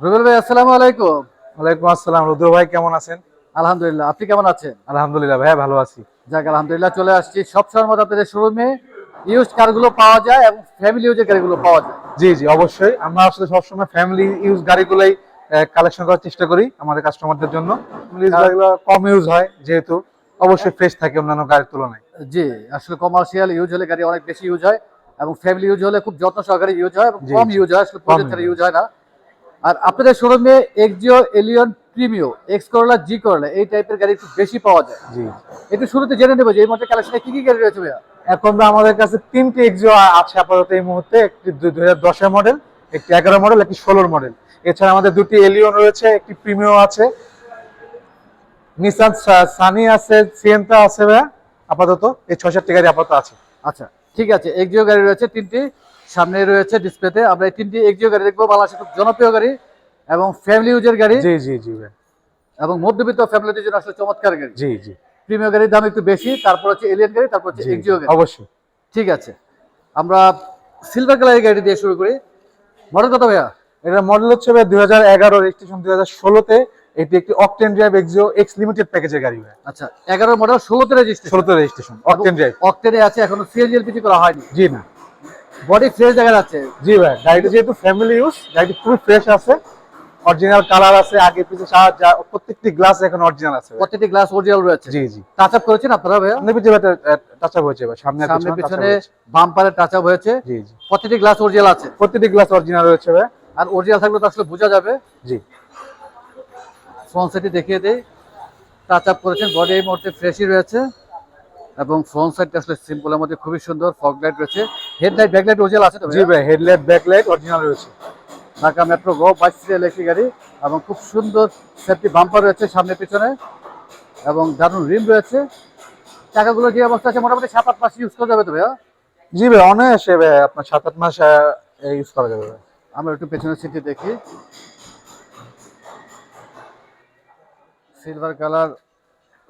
রুবেল ভাই আসসালামু আলাইকুম। ওয়ালাইকুম আসসালাম। রুদ্র ভাই কেমন আছেন? আলহামদুলিল্লাহ আপনি কেমন আছেন? আলহামদুলিল্লাহ ভাইয়া ভালো আছি। যাক আলহামদুলিল্লাহ চলে আসছি। সব সময় মতো আপনাদের শোরুমে ইউজ কারগুলো পাওয়া যায় এবং ফ্যামিলি ইউজের গাড়িগুলো পাওয়া যায়। জি জি অবশ্যই। আমরা আসলে সবসময় ফ্যামিলি ইউজ গাড়িগুলোই কালেকশন করার চেষ্টা করি আমাদের কাস্টমারদের জন্য। কম ইউজ হয় যেহেতু অবশ্যই ফ্রেশ থাকে অন্যান্য গাড়ির তুলনায়। জি আসলে কমার্শিয়াল ইউজ হলে গাড়ি অনেক বেশি ইউজ হয় এবং ফ্যামিলি ইউজ হলে খুব যত্ন সহকারে ইউজ হয় এবং কম ইউজ হয় আসলে ইউজ হয় না। আর আপনাদের শোরুমে Axio Allion Premio X Corolla জি করলা এই টাইপের গাড়ি একটু বেশি পাওয়া যায়। জি। একটু শুরুতে জেনে নেব যে এই মধ্যে কালেকশনে কি কি গাড়ি রয়েছে ভাইয়া? এখন আমাদের কাছে তিনটি এক্সিও আছে আপাতত এই মুহূর্তে একটি দুই হাজার দশের মডেল একটি এগারো মডেল একটি ষোলোর মডেল এছাড়া আমাদের দুটি এলিয়ন রয়েছে একটি প্রিমিও আছে। নিসান সানি আছে সিয়েন্তা আছে ভাইয়া আপাতত এই ছয় সাতটি গাড়ি আপাতত আছে। আচ্ছা ঠিক আছে এক্সিও গাড়ি রয়েছে তিনটি। সামনে রয়েছে ডিসপ্লেতে। আমরা এই তিনটি এক্সিও গাড়ি দেখব। বাংলাদেশের খুব জনপ্রিয় গাড়ি এবং ফ্যামিলি ইউজের গাড়ি। জি জি জি ভাই। এবং মধ্যবিত্ত ফ্যামিলিদের জন্য আসলে চমৎকার গাড়ি। জি জি। প্রিমিয়ার গাড়ির দাম একটু বেশি তারপর হচ্ছে এলিয়ান গাড়ি তারপর হচ্ছে এক্সিও গাড়ি। অবশ্যই। ঠিক আছে। আমরা সিলভার কালারের গাড়ি দিয়ে শুরু করি। মডেল কত ভাইয়া? এটা মডেল হচ্ছে ভাই দুই হাজার এগারো রেজিস্ট্রেশন দুই হাজার ষোলোতে। এটি একটি octane drive Axio X limited প্যাকেজের গাড়ি ভাই। আচ্ছা এগারো মডেল ষোলোতে রেজিস্ট্রেশন ষোলোতে রেজিস্ট্রেশন অকটেন ড্রাইভ অক্টেনে আছে এখনও সিএনজি এলপিজি করা হয়নি। জি না। বডি ফ্রেশ দেখা যাচ্ছে। জি ভাই গাড়িটা যেহেতু ফ্যামিলি ইউজ গাড়িটি খুবই ফ্রেশ আছে। অরিজিনাল কালার আছে আগে পিছে সা- যা- প্রত্যেকটি গ্লাস এখন অরিজিনাল আছে ভাই। প্রত্যেকটি গ্লাস অরিজিনাল রয়েছে। জি জি। টাচ আপ করেছেন আপনারা ভাইয়া? সামনে পিছে টাচ আপ হয়েছে ভাই সামনে আর সামনে পিছনে। বাম্পারে টাচ আপ হয়েছে। জি জি। প্রত্যেকটি গ্লাস অরিজিনাল আছে। প্রত্যেকটি গ্লাস অরিজিনাল রয়েছে ভাই। আর অরিজিনাল থাকলে তো আসলে বোঝা যাবে। জি। ফ্রন্ট সাইডটি দেখিয়ে দেই। টাচ আপ করেছেন বডি এই মুহূর্তে ফ্রেশই রয়েছে। এবং ফ্রন্ট সাইডটা আসলে সিম্পলের মধ্যে খুবই সুন্দর ফগ লাইট রয়েছে। হেডলাইট ব্যাকলাইট ওজেল আছে তো জি ভাই হেডলাইট ব্যাকলাইট অরিজিনাল রয়েছে। ঢাকা মেট্রো গো বাইশ সিরিয়াল একটি গাড়ি এবং খুব সুন্দর সেফটি বাম্পার রয়েছে সামনে পিছনে এবং দারুণ রিম রয়েছে। চাকাগুলো যে অবস্থা আছে মোটামুটি সাত আট মাস ইউজ করা যাবে তো ভাইয়া? জি ভাই অনায়াসে ভাই আপনার সাত আট মাস ইউজ করা যাবে আমরা একটু পেছনের সিটে দেখি। সিলভার কালার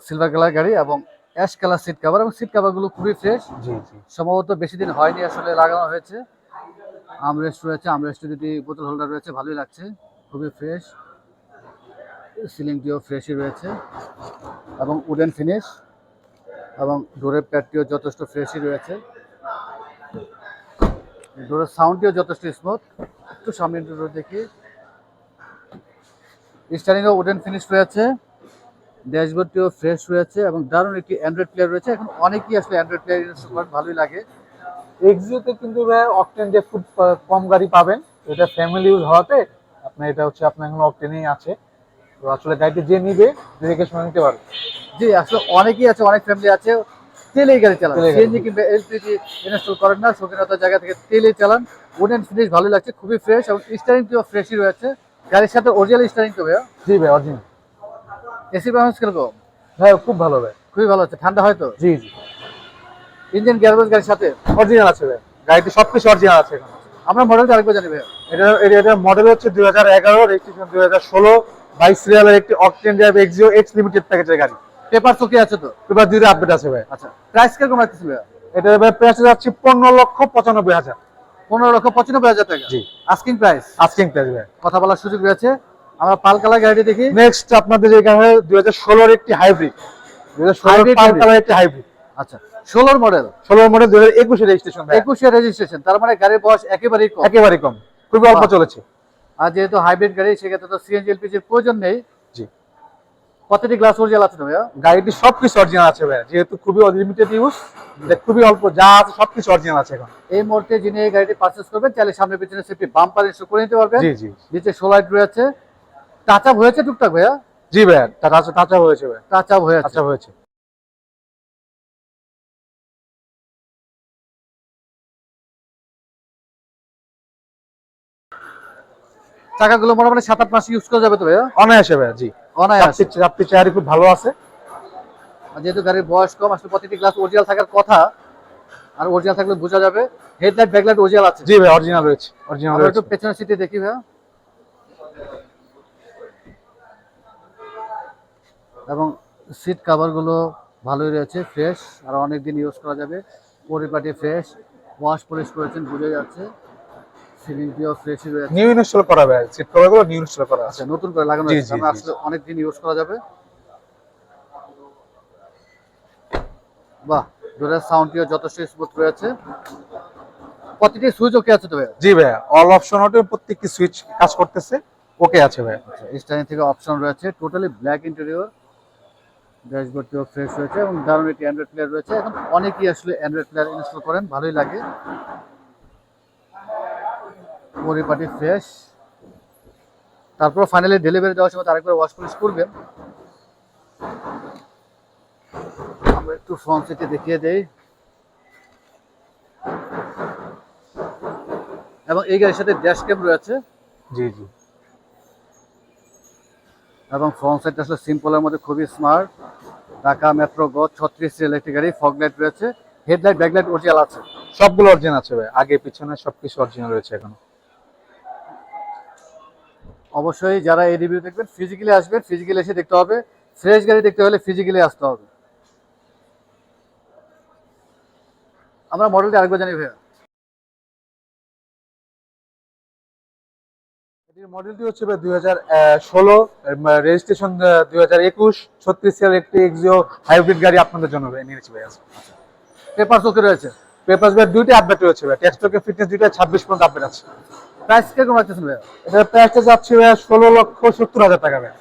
সিলভার কালার গাড়ি এবং অ্যাশ কালার সিট কাভার এবং সিট কাভারগুলো খুবই ফ্রেশ সম্ভবত বেশি দিন হয়নি আসলে লাগানো হয়েছে। আমরেস্ট রয়েছে আমরেস্টে যদি বোতল হোল্ডার রয়েছে ভালোই লাগছে খুবই ফ্রেশ সিলিংটিও ফ্রেশই রয়েছে। এবং উডেন ফিনিশ এবং ডোরের প্যাডটিও যথেষ্ট ফ্রেশই রয়েছে। ডোরের সাউন্ডটিও যথেষ্ট স্মুথ একটু সামনে ডোর দেখি। স্টারিংও উডেন ফিনিশ রয়েছে। ড্যাশবোর্ডটিও ফ্রেশ রয়েছে এবং দারুণ একটি অ্যান্ড্রয়েড প্লেয়ার রয়েছে। এখন অনেকেই আসলে অ্যান্ড্রয়েড প্লেয়ার ইনস্টল করেন ভালোই লাগে। এক্সিওতে কিন্তু অকটেন যে খুব কম গাড়ি পাবেন এটা ফ্যামিলি ইউজ হওয়াতে আপনার এটা হচ্ছে আপনার এখন অকটেনেই আছে। তো আসলে গাড়িটি যে নিবে দেখে শুনে নিতে পারবে। জি আসলে অনেকেই আছে অনেক ফ্যামিলি আছে তেলেই গাড়ি চালান। সিএনজি কিংবা এলপিজি ইনস্টল করেন না শৌখিনতার জায়গা থেকে তেলেই চালান। উডেন ফিনিশ ভালো লাগছে খুবই ফ্রেশ এবং স্টারিংটিও ফ্রেশই রয়েছে। গাড়ির সাথে অরিজিনাল স্টারিং তো ভাইয়া? জি ভাই অরিজিনাল এসি পারফরমেন্স কীরকম ভাই খুব ভালো ভাই। খুবই ভালো হচ্ছে ঠান্ডা হয়তো জি জি। ইঞ্জিন গ্যারবেজ গাড়ির সাথে? অরিজিনাল আছে ভাই। গাড়িটি সব কিছু অরিজিনাল আছে এখন। আমরা মডেলটা আরেকবার জানি ভাইয়া। এটা এটা মডেল হচ্ছে দুই হাজার এগারো রেজিস্ট্রেশন দুই হাজার ষোলো বাইশ সিরিয়ালের একটি octane drive Axio X limited প্যাকেজের গাড়ি। পেপার চকি আছে তো? এবার দুইটা আপডেট আছে ভাই। আচ্ছা প্রাইস কীরকম রাখতেছি ভাইয়া? এটা ভাই প্রাইস যাচ্ছে পনেরো লক্ষ পঁচানব্বই হাজার। পনেরো লক্ষ পঁচানব্বই হাজার টাকা। জি। আস্কিং প্রাইস আস্কিং প্রাইস ভাই। কথা বলার সুযোগ রয়েছে। আমরা পাল কালার গাড়িটি দেখি। নেক্সট আপনাদের এখানে দুই হাজার ষোলোর একটি হাইব্রিড দুই হাজার পাল কালার। একটি হাইব্রিড আচ্ছা ষোলোর মডেল ষোলোর মডেল দুই হাজার একুশে রেজিস্ট্রেশন একুশে রেজিস্ট্রেশন তার মানে গাড়ির বয়স একেবারেই কম। একেবারে কম। খুবই অল্প চলেছে। আর যেহেতু হাইব্রিড গাড়ি সেক্ষেত্রে তো সিএনজি এলপিজির প্রয়োজন নেই। জি। প্রতিটি গ্লাস অরিজিনাল আছে ভাইয়া? গাড়িটি সবকিছু অরিজিনাল আছে ভাই যেহেতু খুবই লিমিটেড ইউজ খুবই অল্প যা আছে সবকিছু অরিজিনাল আছে এখন। এই মুহূর্তে যিনি এই গাড়িটি পারচেস করবেন চাইলে সামনে পিছনে সেফটি বাম্পার ইনস্টল করে নিতে পারবেন। জি জি। নিচে সোলাইট রয়েছে টাচ আপ হয়েছে টুকটাক ভাইয়া? জি ভাই টাটা টাচা হয়েছে ভাই টাচ আপ হয়েছে। টাচা হয়েছে। চাকাগুলো মোটামুটি সাত আট মাস ইউজ করা যাবে তো ভাইয়া? অনায়াসে ভাই জি। অনায়াসে। চাপটি চেয়ারই খুব ভালো আছে। যেহেতু গাড়ির বয়স কম আসলে প্রতিটি গ্লাস অরিজিনাল থাকার কথা আর অরিজিনাল থাকলে বোঝা যাবে। হেডলাইট ব্যাকলাইট অরিজিনাল আছে। জি ভাই অরিজিনাল রয়েছে অরিজিনাল একটু পেছনের সিটে দেখি ভাইয়া। এবং সিট কাভারগুলো ভালোই রয়েছে ফ্রেশ আর অনেক দিন ইউজ করা যাবে। পরিপাটি ফ্রেশ ওয়াশ পলিশ করেছেন বুঝে যাচ্ছে। সিলিং দিয়েও ফ্রেশই রয়েছে। নিউ ইনস্টল করা ভাই সিট কভারগুলো নিউ ইনস্টল করা আছে। আচ্ছা নতুন করে লাগানো হয়েছে আমরা আসলে অনেক দিন ইউজ করা যাবে। বাহ ডোরের সাউন্ডটিও যথেষ্ট স্মুথ রয়েছে। প্রতিটি সুইচ ওকে আছে তো ভাই জি ভাই অল অপশন ওটে প্রত্যেকটি সুইচ কাজ করতেছে ওকে আছে ভাই আচ্ছা স্টাইন থেকে অপশন রয়েছে টোটালি ব্ল্যাক ইন্টেরিয়র ড্যাশবোর্ডটিও ফ্রেশ রয়েছে এবং দারুণ একটি অ্যান্ড্রয়েড প্লেয়ার রয়েছে। এখন অনেকেই আসলে অ্যান্ড্রয়েড প্লেয়ার ইনস্টল করেন, ভালোই লাগে। পরিপাটি ফ্রেশ তারপর ফাইনালি ডেলিভারি দেওয়ার সময় আরেকবার ওয়াশ পলিশ করবেন। আমরা একটু ফ্রন্ট সিটে দেখিয়ে দেই। এবং এই গাড়ির সাথে ড্যাশ ক্যাম রয়েছে। জি জি। এবং ফ্রন্ট সাইডটা আসলে সিম্পলের মধ্যে খুবই স্মার্ট ঢাকা মেট্রো গো ছত্রিশ ইলেকট্রিক গাড়ি ফগ লাইট রয়েছে হেডলাইট ব্যাকলাইট অরিজিনাল আছে। সবগুলো অরিজিনাল আছে ভাই আগে পিছনে সবকিছু অরিজিনাল রয়েছে এখন। অবশ্যই যারা এই রিভিউ দেখবেন ফিজিক্যালি আসবেন ফিজিক্যালি এসে দেখতে হবে। ফ্রেশ গাড়ি দেখতে হলে ফিজিক্যালি আসতে হবে। আমরা মডেলটি আরেকবার জানি ভাইয়া। এটির মডেলটি হচ্ছে দুই হাজার ষোলো রেজিস্ট্রেশন দুই হাজার একুশ। ছত্রিশ সালের একটি এক্সিও হাইব্রিড গাড়ি আপনাদের জন্য নিয়েছি ভাই পেপার ওকে রয়েছে। পেপার ভাই দুইটা আপডেট রয়েছে ভাই টেক্সটকে ফিটনেস দুইটা ছাব্বিশ পর্যন্ত আপডেট আছে। প্রাইস কীরকম রাখতেছেন এটার প্রাইসটা যাচ্ছে ভাই ষোলো লক্ষ সত্তর হাজার টাকা ভাই।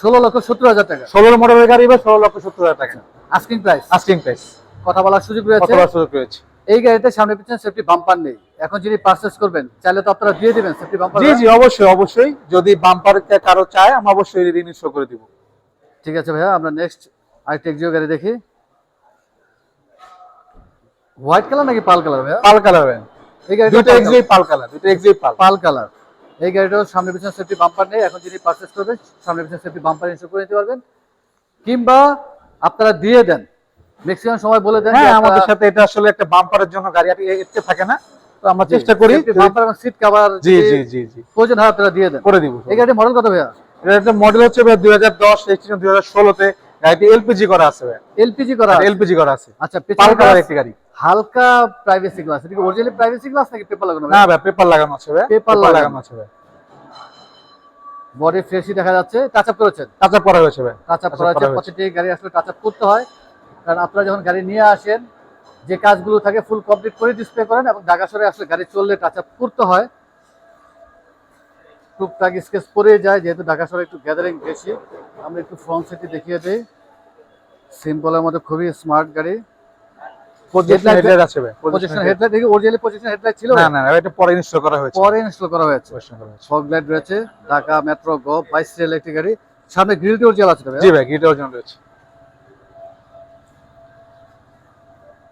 ষোলো লক্ষ সত্তর হাজার টাকা? ষোলোর মডেলের গাড়ি ভাই ষোলো লক্ষ সত্তর হাজার টাকা। আস্কিং প্রাইস আস্কিং প্রাইস কথা বলার সুযোগ রয়েছে? বার সুযোগ রয়েছে। এই গাড়িতে সামনে পিছনে সেফটি বাম্পার নেই। এখন যিনি পারচেস করবেন চাইলে তো আপনারা দিয়ে দিবেন সেফটি বাম্পার জি জি অবশ্যই অবশ্যই। যদি বাম্পার কারও চায় আমি অবশ্যই ঋণ শো করে দিব। ঠিক আছে ভাইয়া আমরা নেক্সট আরেকটা এক্সিও গাড়ি দেখি। হোয়াইট কালার নাকি পাল কালার ভাইয়া? পাল কালার ভাই। এই গাড়িটা দুটো এক্সিট পাল কালার দুটো এক্সিট পাল পাল কালার এই গাড়িটাও সামনে পিছনে সেফটি বাম্পার নেই। এখন যিনি পারচেস করবেন সামনে পিছনে সেফটি বাম্পার ইনস্টল করে নিতে পারবেন। কিংবা আপনারা দিয়ে দেন। ম্যাক্সিমাম সময় বলে দেন হ্যাঁ আমাদের সাথে এটা আসলে একটা বাম্পারের জন্য গাড়ি এতে থাকে না তো আমরা চেষ্টা করি বাম্পার এবং সিট কভার জি জি জি জি। প্রয়োজন হয় আপনারা দিয়ে দেন। করে দিব। এই গাড়ির মডেল কত ভাইয়া? এটা মডেল হচ্ছে ভাই দুই হাজার দশ রেজিস্ট্রেশন দুই হাজার ষোলোতে। গাড়িটি এলপিজি করা আছে ভাই এলপিজি করা এলপিজি করা আছে। আচ্ছা কালার glass একটি গাড়ি। হালকা প্রাইভেসি গ্লাস এটা অরিজিনালি প্রাইভেসি গ্লাস নাকি পেপার লাগানো না ভাই পেপার লাগানো আছে ভাই পেপার লাগানো। আছে ভাই বডি ফ্রেশই দেখা যাচ্ছে। টাচ আপ করেছেন? কাঁচা করা হয়েছে ভাই টাচ আপ করা করা হয়েছে। প্রতিটি গাড়ি আসলে টাচ আপ করতে হয়। কারণ আপনারা যখন গাড়ি নিয়ে আসেন যে কাজগুলো থাকে ফুল কমপ্লিট করে ডিসপ্লে করেন এবং ঢাকা শহরে আসলে গাড়ি চললে টাচ আপ করতে হয়। টুকটাক স্কেচ পরে যায় যেহেতু ঢাকা শহরে একটু গ্যাদারিং বেশি। আমরা একটু ফ্রন্ট সিটি দেখিয়ে দিই। সিম্পলের মধ্যে খুবই স্মার্ট গাড়ি। ঢাকা মেট্রো গো বাইশ ইলেকট্রিক গাড়ি। সামনে গ্রিলটি অরিজিনাল আছে জি ভাই গিটার অরিজিনাল রয়েছে।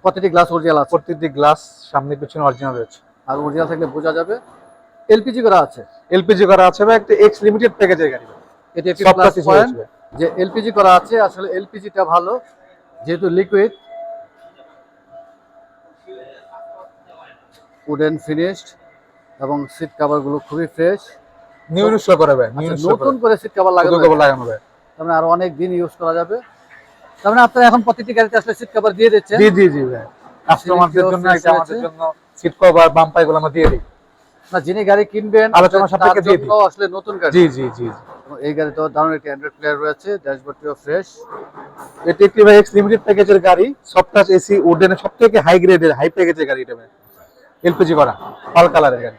প্রতিটি গ্লাস অরিজিনাল আছে। প্রত্যেকটি গ্লাস সামনে পিছনে অরিজিনাল রয়েছে। আর অরিজিনাল থাকলে বোঝা যাবে এলপিজি করা আছে। এলপিজি করা আছে ভাই একটা এক্স লিমিটেড প্যাকেজের গাড়ি। এটি একটি প্লাস পয়েন্ট যে এলপিজি করা আছে আসলে এলপিজিটা ভালো যেহেতু লিকুইড উডেন ফিনিশড এবং সিট কভারগুলো খুবই ফ্রেশ নিউ ইনস্টল করা ভাই নতুন করে সিট কভার লাগানো হয়েছে। তার মানে আরও অনেক দিন ইউজ করা যাবে। তার মানে আপনারা এখন প্রতিটি গাড়িতে আসলে সিট কভার দিয়ে দিচ্ছেন? জি জি জি ভাই। কাস্টমারদের জন্য এটা আমাদের জন্য সিট কভার বাম্পার এগুলো আমরা দিয়ে দিই। না যিনি গাড়ি কিনবেন আলোচনা তার সাপেক্ষে দিয়ে জন্য আসলে নতুন গাড়ি। জি জি জি এই গাড়িতে দারুণ একটি অ্যান্ড্রয়েড প্লেয়ার রয়েছে ড্যাশবোর্ডটিও ফ্রেশ এটি একটি ভাই এক্স লিমিটেড প্যাকেজের গাড়ি সফটাচ এসি উডেনের সব থেকে হাই গ্রেডের হাই প্যাকেজের গাড়ি এটা ভাই। এলপিজি করা পাল কালারের গাড়ি।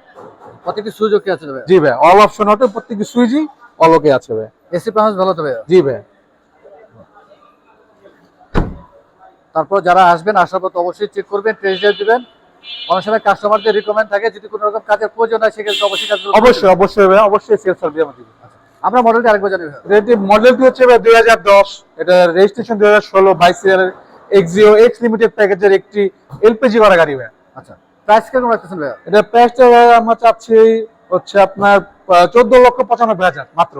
প্রতিটি সুযোগ কি আছে ভাই। জি ভাই অল অপশন অটো প্রত্যেকটি সুইচই অলকে আছে ভাই। এসি ভালো তো ভাই? জি ভাই। তারপর যারা আসবেন আসার পর অবশ্যই চেক করবেন টেস্ট ড্রাইভ দিবেন। অনেক সময় কাস্টমারদের রিকমেন্ড থাকে যদি কোনো রকম কাজের প্রয়োজন হয় সেক্ষেত্রে অবশ্যই কাজ অবশ্যই অবশ্যই অবশ্যই সেলস সার্ভিস আমরা দিব আমরা মডেলটা আরেকবার জানি ভাই। এটি মডেলটি হচ্ছে দুই হাজার দশ। এটা রেজিস্ট্রেশন দুই হাজার ষোলো বাইশ সিরিয়ালের এক্সিও এক্স লিমিটেড প্যাকেজের একটি এলপিজি করা গাড়ি ভাই আচ্ছা প্রাইস কেমন রাখতেছেন ভাইয়া? এটা প্রাইসটা আমরা চাচ্ছি হচ্ছে আপনার চোদ্দ লক্ষ পঁচানব্বই হাজার মাত্র।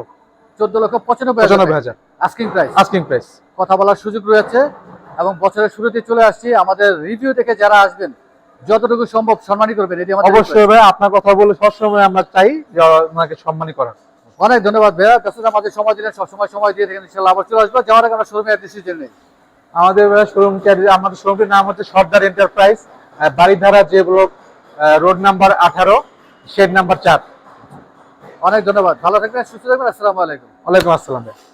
চোদ্দ লক্ষ পঁচানব্বই পঁচানব্বই হাজার। আস্কিং প্রাইস আস্কিং প্রাইস কথা বলার সুযোগ রয়েছে। এবং বছরের শুরুতে চলে আসছি আমাদের রিভিউ থেকে যারা আসবেন যতটুকু সম্ভব সম্মানই করবেন। এটি আমাদের অবশ্যই ভাই আপনার কথা বলে সবসময় আমরা চাই যে ওনাকে সম্মানই করার। অনেক ধন্যবাদ ভাইয়া। ব্যস্ততা আমাদের সময় দিলেন সবসময় সময় দিয়ে থাকেন ইনশাল্লাহ আবার চলে আসব। যাওয়ার আগে আমরা শোরুমে অ্যাড্রেস জেনে নেই। আমাদের শোরুমটি আমাদের শোরুমটির নাম হচ্ছে Sardar enterprise Baridhara J block road number আঠারো শেড নাম্বার চার। অনেক ধন্যবাদ। ভালো থাকবেন সুস্থ থাকবেন। আসসালামু আলাইকুম। ওয়ালাইকুম আসসালাম ভাই।